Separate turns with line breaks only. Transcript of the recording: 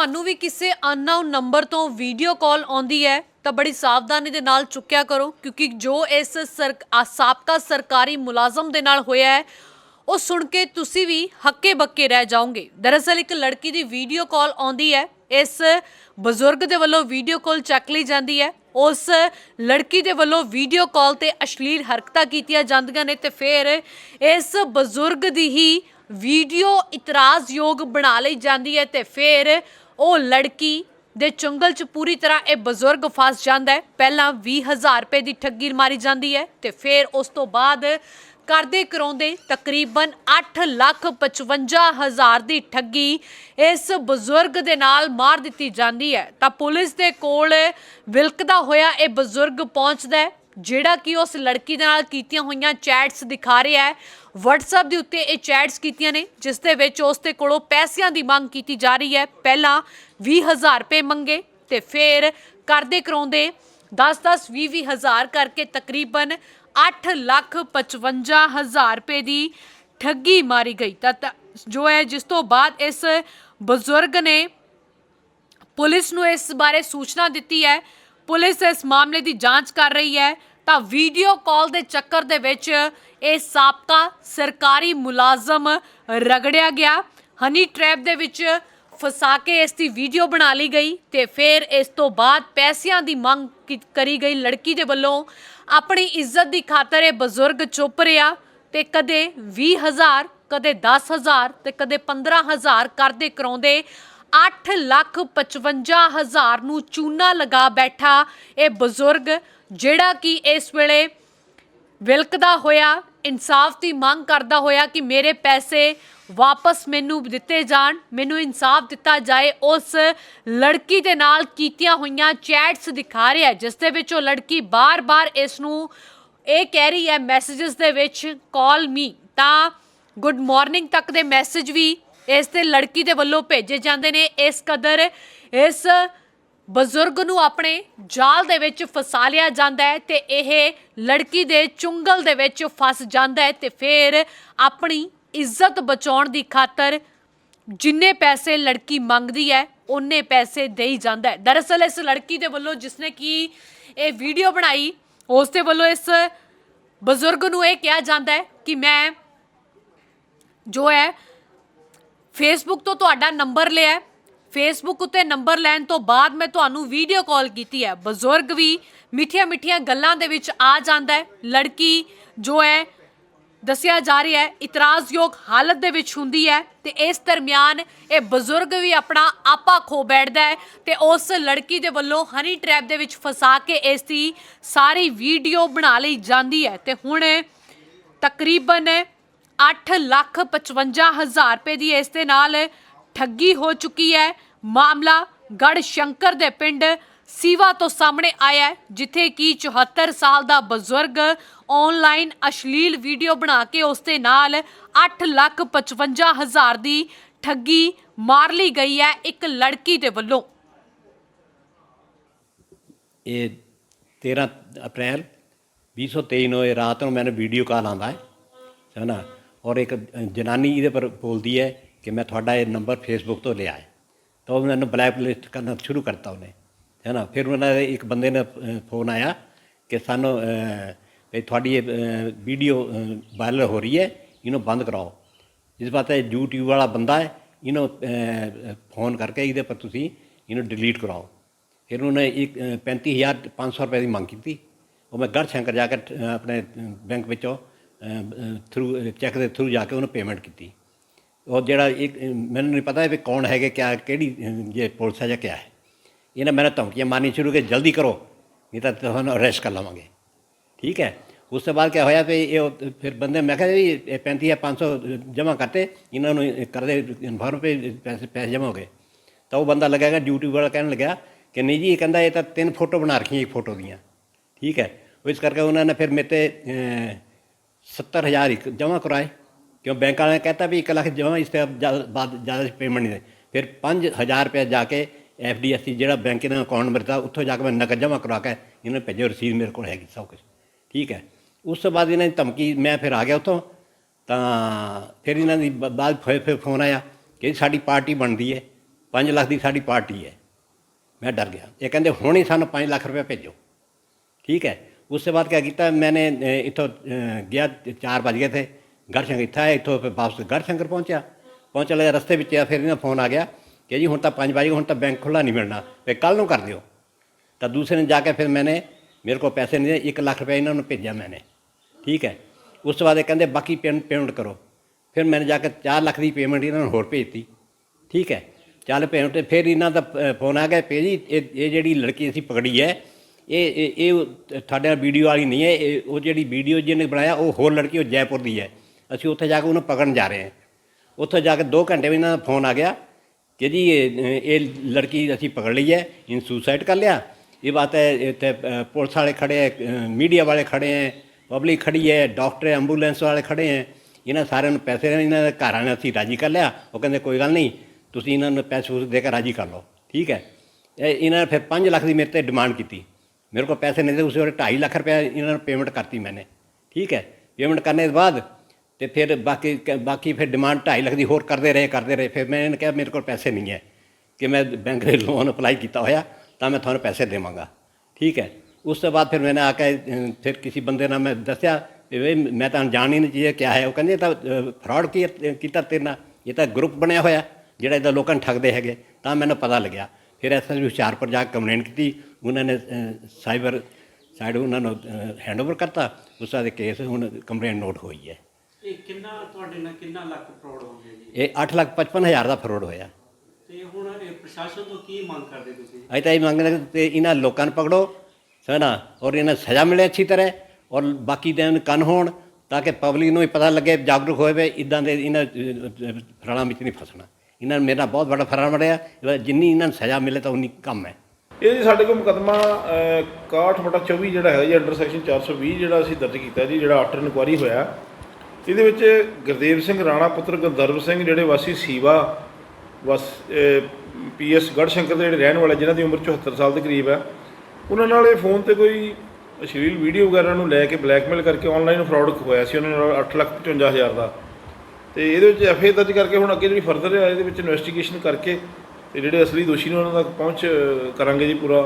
ਤੁਹਾਨੂੰ ਵੀ ਕਿਸੇ ਅਨਨੋਨ ਨੰਬਰ ਤੋਂ ਵੀਡੀਓ ਕਾਲ ਆਉਂਦੀ ਹੈ, ਤਾਂ ਬੜੀ ਸਾਵਧਾਨੀ ਦੇ ਨਾਲ ਚੁੱਕਿਆ ਕਰੋ, ਕਿਉਂਕਿ ਜੋ ਇਸ ਸਾਬਕਾ ਸਰਕਾਰੀ ਮੁਲਾਜ਼ਮ ਦੇ ਨਾਲ ਹੋਇਆ ਹੈ, ਉਹ ਸੁਣ ਕੇ ਤੁਸੀਂ ਵੀ ਹੱਕੇ ਬੱਕੇ ਰਹਿ ਜਾਓਗੇ। ਦਰਅਸਲ ਇੱਕ ਲੜਕੀ ਦੀ ਵੀਡੀਓ ਕਾਲ ਆਉਂਦੀ ਹੈ, ਇਸ ਬਜ਼ੁਰਗ ਦੇ ਵੱਲੋਂ ਵੀਡੀਓ ਕਾਲ ਚੱਕ ਲਈ ਜਾਂਦੀ ਹੈ, ਉਸ ਲੜਕੀ ਦੇ ਵੱਲੋਂ ਵੀਡੀਓ ਕਾਲ ਤੇ ਅਸ਼ਲੀਲ ਹਰਕਤਾਂ ਕੀਤੀਆਂ ਜਾਂਦੀਆਂ ਨੇ ਤੇ ਫਿਰ ਇਸ ਬਜ਼ੁਰਗ ਦੀ ਹੀ ਵੀਡੀਓ ਇਤਰਾਜ਼ਯੋਗ ਬਣਾ ਲਈ ਜਾਂਦੀ ਹੈ ਤੇ ਫਿਰ ਉਹ ਲੜਕੀ ਦੇ ਚੁੰਗਲ 'ਚ ਪੂਰੀ ਤਰ੍ਹਾਂ ਇਹ ਬਜ਼ੁਰਗ ਫਸ ਜਾਂਦਾ ਹੈ। ਪਹਿਲਾਂ 20000 ਰੁਪਏ ਦੀ ਠੱਗੀ ਮਾਰੀ ਜਾਂਦੀ ਹੈ ਤੇ ਫਿਰ ਉਸ ਤੋਂ ਬਾਅਦ ਕਰਦੇ ਕਰਾਉਂਦੇ ਤਕਰੀਬਨ 8 ਲੱਖ 55 ਹਜ਼ਾਰ ਦੀ ਠੱਗੀ ਇਸ ਬਜ਼ੁਰਗ ਦੇ ਨਾਲ ਮਾਰ ਦਿੱਤੀ ਜਾਂਦੀ ਹੈ। ਤਾਂ ਪੁਲਿਸ ਦੇ ਕੋਲ ਵਿਲਕਦਾ ਹੋਇਆ ਇਹ ਬਜ਼ੁਰਗ ਪਹੁੰਚਦਾ ਹੈ ਜਿਹੜਾ ਕਿ ਉਸ ਲੜਕੀ ਦੇ ਨਾਲ ਕੀਤੀਆਂ ਹੋਈਆਂ ਚੈਟਸ ਦਿਖਾ ਰਿਹਾ ਹੈ। WhatsApp ਦੇ ਉੱਤੇ ਇਹ ਚੈਟਸ ਕੀਤੀਆਂ ਨੇ, ਜਿਸ ਦੇ ਵਿੱਚ ਉਸ ਦੇ ਕੋਲੋਂ ਪੈਸਿਆਂ ਦੀ ਮੰਗ ਕੀਤੀ ਜਾ ਰਹੀ ਹੈ। ਪਹਿਲਾਂ 20000 ਰੁਪਏ ਮੰਗੇ ਤੇ ਫਿਰ ਕਰਦੇ ਕਰਾਉਂਦੇ 10-10 20 ਹਜ਼ਾਰ ਕਰਕੇ ਤਕਰੀਬਨ 8 ਲੱਖ 55 ਹਜ਼ਾਰ ਰੁਪਏ ਦੀ ਠੱਗੀ ਮਾਰੀ ਗਈ। ਤਾਂ ਜੋ ਹੈ, ਜਿਸ ਤੋਂ ਬਾਅਦ ਇਸ ਬਜ਼ੁਰਗ ਨੇ ਪੁਲਿਸ ਨੂੰ ਇਸ ਬਾਰੇ ਸੂਚਨਾ ਦਿੱਤੀ ਹੈ। ਪੁਲਿਸ ਇਸ ਮਾਮਲੇ ਦੀ ਜਾਂਚ ਕਰ ਰਹੀ ਹੈ। ਤਾਂ ਵੀਡੀਓ ਕਾਲ ਦੇ ਚੱਕਰ ਦੇ ਵਿੱਚ ਇਹ ਸਾਬਕਾ ਸਰਕਾਰੀ ਮੁਲਾਜ਼ਮ ਰਗੜਿਆ ਗਿਆ। ਹਨੀ ਟ੍ਰੈਪ ਦੇ ਵਿੱਚ ਫਸਾ ਕੇ ਇਸ ਦੀ ਵੀਡੀਓ ਬਣਾ ਲਈ ਗਈ ਤੇ ਫਿਰ ਇਸ ਤੋਂ ਬਾਅਦ ਪੈਸਿਆਂ ਦੀ ਮੰਗ ਕਰੀ ਗਈ ਲੜਕੀ ਦੇ ਵੱਲੋਂ। ਆਪਣੀ ਇੱਜ਼ਤ ਦੀ ਖਾਤਰ ਇਹ ਬਜ਼ੁਰਗ ਚੁੱਪ ਰਿਹਾ ਤੇ ਕਦੇ 20000 ਕਦੇ 10000 ਤੇ ਕਦੇ 15000 ਕਰਦੇ ਕਰਾਉਂਦੇ 8 ਲੱਖ 55 ਹਜ਼ਾਰ ਨੂੰ ਚੂਨਾ ਲਗਾ ਬੈਠਾ ਇਹ ਬਜ਼ੁਰਗ। ਜਿਹੜਾ ਕਿ ਇਸ ਵੇਲੇ ਵਿਲਕਦਾ ਹੋਇਆ, ਇਨਸਾਫ ਦੀ ਮੰਗ ਕਰਦਾ ਹੋਇਆ ਕਿ ਮੇਰੇ ਪੈਸੇ ਵਾਪਸ ਮੈਨੂੰ ਦਿੱਤੇ ਜਾਣ, ਮੈਨੂੰ ਇਨਸਾਫ ਦਿੱਤਾ ਜਾਏ, ਉਸ ਲੜਕੀ ਦੇ ਨਾਲ ਕੀਤੀਆਂ ਹੋਈਆਂ ਚੈਟਸ ਦਿਖਾ ਰਿਹਾ ਜਿਸ ਦੇ ਵਿੱਚ ਉਹ ਲੜਕੀ ਬਾਰ-ਬਾਰ ਇਸ ਨੂੰ ਇਹ ਕਹਿ ਰਹੀ ਹੈ ਮੈਸੇजेस ਦੇ ਵਿੱਚ ਕਾਲ ਮੀ ਤਾਂ ਗੁੱਡ ਮਾਰਨਿੰਗ ਤੱਕ ਦੇ ਮੈਸੇਜ ਵੀ ਇਸ ਤੇ ਲੜਕੀ ਦੇ ਵੱਲੋਂ ਭੇਜੇ ਜਾਂਦੇ ਨੇ, ਇਸ ਕਦਰ ਇਸ ਬਜ਼ੁਰਗ ਨੂੰ ਆਪਣੇ ਜਾਲ ਦੇ ਵਿੱਚ ਫਸਾ ਲਿਆ ਜਾਂਦਾ ਹੈ ਤੇ ਇਹ ਲੜਕੀ ਦੇ ਚੁੰਗਲ ਦੇ ਵਿੱਚ ਫਸ ਜਾਂਦਾ ਹੈ ਤੇ ਫਿਰ ਆਪਣੀ ਇੱਜ਼ਤ ਬਚਾਉਣ ਦੀ ਖਾਤਰ ਜਿੰਨੇ ਪੈਸੇ ਲੜਕੀ ਮੰਗਦੀ ਹੈ, ਉਹਨੇ ਪੈਸੇ ਦੇਈ ਜਾਂਦਾ ਹੈ। ਦਰਅਸਲ ਇਸ ਲੜਕੀ ਦੇ ਵੱਲੋਂ ਜਿਸਨੇ ਕੀ ਇਹ ਵੀਡੀਓ ਬਣਾਈ, ਉਸ ਦੇ ਵੱਲੋਂ ਇਸ ਬਜ਼ੁਰਗ ਨੂੰ ਇਹ ਕਿਹਾ ਜਾਂਦਾ ਹੈ ਕਿ ਮੈਂ ਜੋ ਹੈ ਫੇਸਬੁੱਕ ਤੋਂ ਤੁਹਾਡਾ ਨੰਬਰ ਲਿਆ ਫੇਸਬੁੱਕ ਉੱਤੇ ਨੰਬਰ ਲੈਣ ਤੋਂ ਬਾਅਦ ਮੈਂ ਤੁਹਾਨੂੰ ਵੀਡੀਓ ਕਾਲ ਕੀਤੀ ਹੈ। ਬਜ਼ੁਰਗ ਵੀ ਮਿੱਠੀਆਂ ਮਿੱਠੀਆਂ ਗੱਲਾਂ ਦੇ ਵਿੱਚ ਆ ਜਾਂਦਾ ਹੈ। ਲੜਕੀ ਜੋ ਹੈ, ਦੱਸਿਆ ਜਾ ਰਿਹਾ ਹੈ, ਇਤਰਾਜ਼ਯੋਗ ਹਾਲਤ ਦੇ ਵਿੱਚ ਹੁੰਦੀ ਹੈ ਤੇ ਇਸ ਦਰਮਿਆਨ ਇਹ ਬਜ਼ੁਰਗ ਵੀ ਆਪਣਾ ਆਪਾ ਖੋ ਬੈਠਦਾ ਹੈ ਤੇ ਉਸ ਲੜਕੀ ਦੇ ਵੱਲੋਂ ਹਨੀ ਟ੍ਰੈਪ ਦੇ ਵਿੱਚ ਫਸਾ ਕੇ ਇਸ ਦੀ ਸਾਰੀ ਵੀਡੀਓ ਬਣਾ ਲਈ ਜਾਂਦੀ ਹੈ ਤੇ ਹੁਣ ਤਕਰੀਬਨ 8 ਲੱਖ 55 ਹਜ਼ਾਰ ਰੁਪਏ ਦੀ ਇਸ ਦੇ ਨਾਲ ਠੱਗੀ ਹੋ ਚੁੱਕੀ ਹੈ। ਮਾਮਲਾ ਗੜ ਸ਼ੰਕਰ ਦੇ ਪਿੰਡ ਸੀਵਾ ਤੋਂ ਸਾਹਮਣੇ ਆਇਆ ਹੈ, ਜਿੱਥੇ ਕਿ 74 ਸਾਲ ਦਾ ਬਜ਼ੁਰਗ ਆਨਲਾਈਨ ਅਸ਼ਲੀਲ ਵੀਡੀਓ ਬਣਾ ਕੇ ਉਸ ਦੇ ਨਾਲ 8 ਲੱਖ 55 ਹਜ਼ਾਰ ਦੀ ਠੱਗੀ ਮਾਰ ਲਈ ਗਈ ਹੈ ਇੱਕ ਲੜਕੀ ਦੇ ਵੱਲੋਂ।
ਇਹ 13 ਅਪ੍ਰੈਲ 2023 ਨੂੰ ਇਹ ਰਾਤ ਨੂੰ ਮੈਨੂੰ ਵੀਡੀਓ ਕਾਲ ਆਉਂਦਾ ਹੈ ਹੈ ਨਾ? ਔਰ ਇੱਕ ਜਨਾਨੀ ਇਹਦੇ ਪਰ ਬੋਲਦੀ ਹੈ ਕਿ ਮੈਂ ਤੁਹਾਡਾ ਇਹ ਨੰਬਰ ਫੇਸਬੁੱਕ ਤੋਂ ਲਿਆ ਹੈ। ਤਾਂ ਉਹ ਮੈਨੂੰ ਬਲੈਕਲਿਸਟ ਕਰਨਾ ਸ਼ੁਰੂ ਕਰਤਾ ਉਹਨੇ ਹੈ ਨਾ? ਫਿਰ ਉਹਨਾਂ ਦੇ ਇੱਕ ਬੰਦੇ ਨੇ ਫੋਨ ਆਇਆ ਕਿ ਸਾਨੂੰ ਅਹ, ਵੀ ਤੁਹਾਡੀ ਇਹ ਵੀਡੀਓ ਵਾਇਰਲ ਹੋ ਰਹੀ ਹੈ ਇਹਨੂੰ ਬੰਦ ਕਰਾਓ। ਇਸ ਬਾਤ ਹੈ YouTube ਵਾਲਾ ਬੰਦਾ ਹੈ ਇਹਨੂੰ ਫੋਨ ਕਰਕੇ ਇਹਦੇ ਪਰ ਤੁਸੀਂ ਇਹਨੂੰ ਡਿਲੀਟ ਕਰਾਓ। ਫਿਰ ਉਹਨੇ ਇੱਕ ਅ, 35500 ਰੁਪਏ ਦੀ ਮੰਗ ਕੀਤੀ। ਉਹ ਮੈਂ ਗੜ ਸ਼ੰਕਰ ਜਾ ਕੇ ਆਪਣੇ ਬੈਂਕ ਵਿੱਚੋਂ ਥਰੂ ਚੈੱਕ ਦੇ ਥਰੂ ਜਾ ਕੇ ਉਹਨੂੰ ਪੇਮੈਂਟ ਕੀਤੀ। ਉਹ ਜਿਹੜਾ ਇੱਕ ਮੈਨੂੰ ਨਹੀਂ ਪਤਾ ਵੀ ਕੌਣ ਹੈਗੇ ਕਿਆ ਕਿਹੜੀ ਜੇ ਪੁਲਿਸ ਹੈ ਜਾਂ ਕਿਆ ਹੈ। ਇਹਨੇ ਮੈਨੂੰ ਧਮਕੀਆਂ ਮਾਰਨੀ ਸ਼ੁਰੂ ਕਿ ਜਲਦੀ ਕਰੋ ਨਹੀਂ ਤਾਂ ਤੁਹਾਨੂੰ ਅਰੈਸਟ ਕਰ ਲਵਾਂਗੇ। ਠੀਕ ਹੈ? ਉਸ ਤੋਂ ਬਾਅਦ ਕਿਆ ਹੋਇਆ ਵੀ ਇਹ ਫਿਰ ਬੰਦੇ ਮੈਂ ਕਿਹਾ ਜੀ ਇਹ 35 ਜਾਂ 500 ਜਮ੍ਹਾਂ ਕਰਤੇ ਇਹਨਾਂ ਨੂੰ ਕਰਦੇ ਇਨਫਾਰਮ ਪੇ ਪੈਸੇ ਪੈਸੇ ਜਮ੍ਹਾਂ ਹੋ ਗਏ। ਤਾਂ ਉਹ ਬੰਦਾ ਲੱਗਿਆਗਾ ਡਿਊਟੀ ਵਾਲਾ ਕਹਿਣ ਲੱਗਿਆ ਕਿ ਨਹੀਂ ਜੀ ਇਹ ਕਹਿੰਦਾ ਇਹ ਤਾਂ ਤਿੰਨ ਫੋਟੋ ਬਣਾ ਰੱਖੀਆਂ ਇੱਕ ਫੋਟੋ ਦੀਆਂ। ਠੀਕ ਹੈ? ਇਸ ਕਰਕੇ ਉਹਨਾਂ ਨੇ ਫਿਰ ਮੇਰੇ ਤੇ ਅਹ, 70000 ਇੱਕ ਜਮ੍ਹਾਂ ਕਰਾਏ। ਕਿਉਂ ਬੈਂਕ ਵਾਲਿਆਂ ਨੇ ਕਹਤਾ ਵੀ 1 ਲੱਖ ਜਮਾ ਇਸ ਤੇ ਬਾਅਦ ਜ਼ਿਆਦਾ ਪੇਮੈਂਟ ਨਹੀਂ ਦੇ ਫਿਰ 5000 ਰੁਪਏ ਜਾ ਕੇ ਐਫਡੀਐਸਸੀ ਜਿਹੜਾ ਬੈਂਕ ਦਾ ਅਕਾਊਂਟ ਮਿਲਦਾ, ਉੱਥੋਂ ਜਾ ਕੇ ਮੈਂ ਨਕਦ ਜਮਾ ਕਰਵਾ ਕੇ ਇਹਨੇ ਭੇਜੋ ਰਸੀਦ ਮੇਰੇ ਕੋਲ ਹੈਗੀ ਸਭ ਕੁਝ ਠੀਕ ਹੈ। ਉਸ ਤੋਂ ਬਾਅਦ ਇਹਨਾਂ ਦੀ ਧਮਕੀ, ਮੈਂ ਫਿਰ ਆ ਗਿਆ ਉੱਥੋਂ। ਤਾਂ ਫਿਰ ਇਹਨਾਂ ਦੀ ਬਾਅਦ ਫਿਰ ਫੋਨ ਆਇਆ ਕਿ ਸਾਡੀ ਪਾਰਟੀ ਬਣਦੀ ਹੈ। 5 ਲੱਖ ਦੀ ਸਾਡੀ ਪਾਰਟੀ ਹੈ। ਮੈਂ ਡਰ ਗਿਆ। ਇਹ ਕਹਿੰਦੇ, ਹੁਣ ਹੀ ਸਾਨੂੰ 5 ਲੱਖ ਰੁਪਏ ਭੇਜੋ। ਠੀਕ ਹੈ। ਉਸ ਤੋਂ ਬਾਅਦ ਕੀ ਕੀਤਾ ਮੈਂ ਇੱਥੋਂ ਗਿਆ 4 ਵਜੇ ਥੇ ਗੜਸ਼ੰਕਰ ਇੱਥਾ ਹੈ ਇੱਥੋਂ ਫਿਰ ਵਾਪਸ ਗੜਸ਼ੰਕਰ ਪਹੁੰਚਿਆ। ਪਹੁੰਚ ਲਿਆ ਰਸਤੇ ਵਿੱਚ ਆ, ਫਿਰ ਇਹਨਾਂ ਫੋਨ ਆ ਗਿਆ ਕਿ ਜੀ ਹੁਣ ਤਾਂ 5 ਵਜੇ, ਹੁਣ ਤਾਂ ਬੈਂਕ ਖੁੱਲਾ ਨਹੀਂ ਮਿਲਣਾ ਤੇ ਕੱਲ ਨੂੰ ਕਰ ਦਿਓ। ਤਾਂ ਦੂਸਰੇ ਨੇ ਜਾ ਕੇ ਫਿਰ ਮੈਨੇ ਮੇਰੇ ਕੋਲ ਪੈਸੇ ਨਹੀਂ 1 ਲੱਖ ਰੁਪਏ ਇਹਨਾਂ ਨੂੰ ਭੇਜਿਆ ਮੈਨੇ। ਠੀਕ ਹੈ। ਉਸ ਤੋਂ ਬਾਅਦ ਇਹ ਕਹਿੰਦੇ, ਬਾਕੀ ਪੇਮੈਂਟ ਕਰੋ। ਫਿਰ ਮੈਨੇ ਜਾ ਕੇ 4 ਲੱਖ ਦੀ ਪੇਮੈਂਟ ਇਹਨਾਂ ਨੂੰ ਹੋਰ ਭੇਜਤੀ। ਠੀਕ ਹੈ। ਚੱਲ ਪੇਮੈਂਟ ਫਿਰ ਇਹਨਾਂ ਦਾ ਫੋਨ ਆ ਗਿਆ ਪੇ ਜੀ, ਇਹ ਜਿਹੜੀ ਲੜਕੀ ਅਸੀਂ ਪਕੜੀ ਹੈ, ਇਹ ਇਹ ਤੁਹਾਡੇ ਵੀਡੀਓ ਵਾਲੀ ਨਹੀਂ ਹੈ ਉਹ ਜਿਹੜੀ ਵੀਡੀਓ ਜਿਹਨੇ ਬਣਾਇਆ, ਉਹ ਹੋਰ ਲੜਕੀ ਉਹ ਜੈਪੁਰ ਦੀ ਹੈ। ਅਸੀਂ ਉੱਥੇ ਜਾ ਕੇ ਉਹਨੂੰ ਪਕੜਨ ਜਾ ਰਹੇ ਹਾਂ। ਉੱਥੇ ਜਾ ਕੇ 2 ਘੰਟੇ ਵੀ ਇਹਨਾਂ ਦਾ ਫੋਨ ਆ ਗਿਆ ਕਿ ਜੀ, ਇਹ ਲੜਕੀ ਅਸੀਂ ਪਕੜ ਲਈ ਹੈ, ਇਹਨ ਸੁਸਾਈਡ ਕਰ ਲਿਆ। ਇਹ ਬਾਤ ਹੈ, ਇੱਥੇ ਪੁਲਿਸ ਵਾਲੇ ਖੜੇ ਹੈ ਮੀਡੀਆ ਵਾਲੇ ਖੜੇ ਹੈ, ਪਬਲਿਕ ਖੜੀ ਹੈ, ਡਾਕਟਰ, ਐਂਬੂਲੈਂਸ ਵਾਲੇ ਖੜੇ ਹੈ। ਇਹਨਾਂ ਸਾਰਿਆਂ ਨੂੰ ਪੈਸੇ, ਇਹਨਾਂ ਦੇ ਘਰਾਂ ਨੇ ਅਸੀਂ ਰਾਜੀ ਕਰ ਲਿਆ। ਉਹ ਕਹਿੰਦੇ, ਕੋਈ ਗੱਲ ਨਹੀਂ, ਤੁਸੀਂ ਇਹਨਾਂ ਨੂੰ ਪੈਸੇ ਉਸ ਦੇ ਕੇ ਰਾਜੀ ਕਰ ਲਓ। ਠੀਕ ਹੈ। ਇਹ, ਇਹਨਾਂ ਨੇ ਫਿਰ 5 ਲੱਖ ਦੀ ਮੇਰੇ ਤੇ ਡਿਮਾਂਡ ਕੀਤੀ। ਮੇਰੇ ਕੋਲ ਪੈਸੇ ਨਹੀਂ ਤੇ ਉਸ ਵੇਲੇ 2.5 ਲੱਖ ਰੁਪਏ ਇਹਨਾਂ ਨੂੰ ਪੇਮੈਂਟ ਕਰਤੀ ਮੈਨੇ। ਠੀਕ ਹੈ। ਪੇਮੈਂਟ ਕਰਨੇ ਦੇ ਬਾਅਦ ਤੇ ਫਿਰ ਬਾਕੀ ਬਾਕੀ ਫਿਰ ਡਿਮਾਂਡ 2.5 ਲੱਖ ਦੀ ਹੋਰ ਕਰਦੇ ਰਹੇ ਕਰਦੇ ਰਹੇ। ਫਿਰ ਮੈਂ ਇਹਨਾਂ ਕਿਹਾ, ਮੇਰੇ ਕੋਲ ਪੈਸੇ ਨਹੀਂ ਹੈ ਕਿ ਮੈਂ ਬੈਂਕ ਦੇ ਲੋਨ ਅਪਲਾਈ ਕੀਤਾ ਹੋਇਆ, ਤਾਂ ਮੈਂ ਤੁਹਾਨੂੰ ਪੈਸੇ ਦੇਵਾਂਗਾ। ਠੀਕ ਹੈ। ਉਸ ਤੋਂ ਬਾਅਦ ਫਿਰ ਮੈंने ਆ ਕੇ ਫਿਰ ਕਿਸੇ ਬੰਦੇ ਨਾਲ ਮੈਂ ਦੱਸਿਆ ਵੀ ਵੀ ਮੈਂ ਤਾਂ ਜਾਣ ਹੀ ਨਹੀਂ ਚਾਹੀਏ ਕਿਆ ਹੈ? ਉਹ ਕਹਿੰਦੇ, ਇਹ ਤਾਂ ਫਰਾਡ ਕੀਤਾ ਤੇਰੇ ਨਾਲ? ਇਹ ਤਾਂ ਗਰੁੱਪ ਬਣਿਆ ਹੋਇਆ, ਜਿਹੜਾ ਇਹਦਾ ਲੋਕਾਂ ਨੂੰ ਠੱਗਦੇ ਹੈਗੇ। ਤਾਂ ਮੈਨੂੰ ਪਤਾ ਲੱਗਿਆ। ਫਿਰ ਐਸਐਸਪੀ ਹੁਸ਼ਿਆਰਪੁਰ ਜਾ ਕੇ ਕੰਪਲੇਂਟ ਕੀਤੀ। ਉਹਨਾਂ ਨੇ ਸਾਈਬਰ ਸਾਈਡ ਉਹਨਾਂ ਨੂੰ ਹੈਂਡਓਵਰ ਕਰਤਾ। ਉਸ ਦਾ ਕੇਸ ਹੁਣ ਕੰਪਲੇਂਟ ਨੋਟ ਹੋਈ ਹੈ।
ਇਹ ਕਿੰਨਾ ਤੁਹਾਡੇ ਨਾਲ ਕਿੰਨਾ ਲੱਖ ਫਰਾਡ ਹੋ ਗਿਆ ਜੀ?
ਇਹ 8 ਲੱਖ 55 ਹਜ਼ਾਰ ਦਾ ਫਰੋਡ ਹੋਇਆ।
ਤੇ ਹੁਣ ਇਹ ਪ੍ਰਸ਼ਾਸਨ ਤੋਂ ਕੀ ਮੰਗ ਕਰਦੇ ਤੁਸੀਂ?
ਅਸੀਂ ਤਾਂ ਇਹ ਮੰਗਦੇ ਕਿ ਇਹਨਾਂ ਲੋਕਾਂ ਨੂੰ ਪਕੜੋ ਸਮਝਣਾ ਔਰ ਇਹਨਾਂ ਨੂੰ ਸਜ਼ਾ ਮਿਲੇ ਅੱਛੀ ਤਰ੍ਹਾਂ ਔਰ ਬਾਕੀ ਦੇ ਕੰਨ ਹੋਣ ਤਾਂ ਕਿ ਪਬਲਿਕ ਨੂੰ ਵੀ ਪਤਾ ਲੱਗੇ ਜਾਗਰੂਕ ਹੋਏ ਵੀ ਇਦਾਂ ਦੇ ਇਹਨਾਂ ਫਰਾੜਾਂ ਵਿੱਚ ਨਹੀਂ ਫਸਣਾ। ਇਹਨਾਂ ਨੇ ਮੇਰਾ ਬਹੁਤ ਵੱਡਾ ਫਰਾੜ ਮੜਿਆ ਜਿੰਨੀ ਇਹਨਾਂ ਨੂੰ ਸਜ਼ਾ ਮਿਲੇ ਤਾਂ ਉਨੀ ਕੰਮ ਹੈ।
ਇਹ ਜੀ ਸਾਡੇ ਕੋਲ ਮੁਕਦਮਾ 61 ਬਟਾ 24 ਜਿਹੜਾ ਹੈ ਜੀ ਅੰਡਰ ਸੈਕਸ਼ਨ 420 ਜਿਹੜਾ ਅਸੀਂ ਦਰਜ ਕੀਤਾ ਜੀ ਜਿਹੜਾ ਆਫਟਰ ਇਨਕੁਆਰੀ ਹੋਇਆ ਇਹਦੇ ਵਿੱਚ ਗੁਰਦੇਵ ਸਿੰਘ, ਰਾਣਾ ਪੁੱਤਰ ਗੰਧਰਵ ਸਿੰਘ, ਜਿਹੜੇ ਵਾਸੀ ਸੀਵਾ, ਵਸ ਪੀਐਸ ਗੜਸ਼ੰਕਰ ਦੇ ਜਿਹੜੇ ਰਹਿਣ ਵਾਲੇ, ਜਿਨ੍ਹਾਂ ਦੀ ਉਮਰ 74 ਸਾਲ ਦੇ ਕਰੀਬ ਹੈ, ਉਹਨਾਂ ਨਾਲ ਇਹ ਫੋਨ ਤੇ ਕੋਈ ਅਸ਼ਲੀਲ ਵੀਡੀਓ ਵਗੈਰਾ ਨੂੰ ਲੈ ਕੇ ਬਲੈਕਮੇਲ ਕਰਕੇ ਆਨਲਾਈਨ ਫਰਾਡ ਹੋਇਆ ਸੀ, ਉਹਨਾਂ ਨਾਲ 855000 ਦਾ। ਤੇ ਇਹਦੇ ਵਿੱਚ ਐਫਏ ਦਰਜ ਕਰਕੇ ਹੁਣ ਅੱਗੇ ਜਿਹੜੀ ਫਰਦਰ ਹੈ, ਇਹਦੇ ਵਿੱਚ ਇਨਵੈਸਟੀਗੇਸ਼ਨ ਕਰਕੇ ਤੇ ਜਿਹੜੇ ਅਸਲੀ ਦੋਸ਼ੀ ਨੇ ਉਹਨਾਂ ਤੱਕ ਪਹੁੰਚ ਕਰਾਂਗੇ ਜੀ ਪੂਰਾ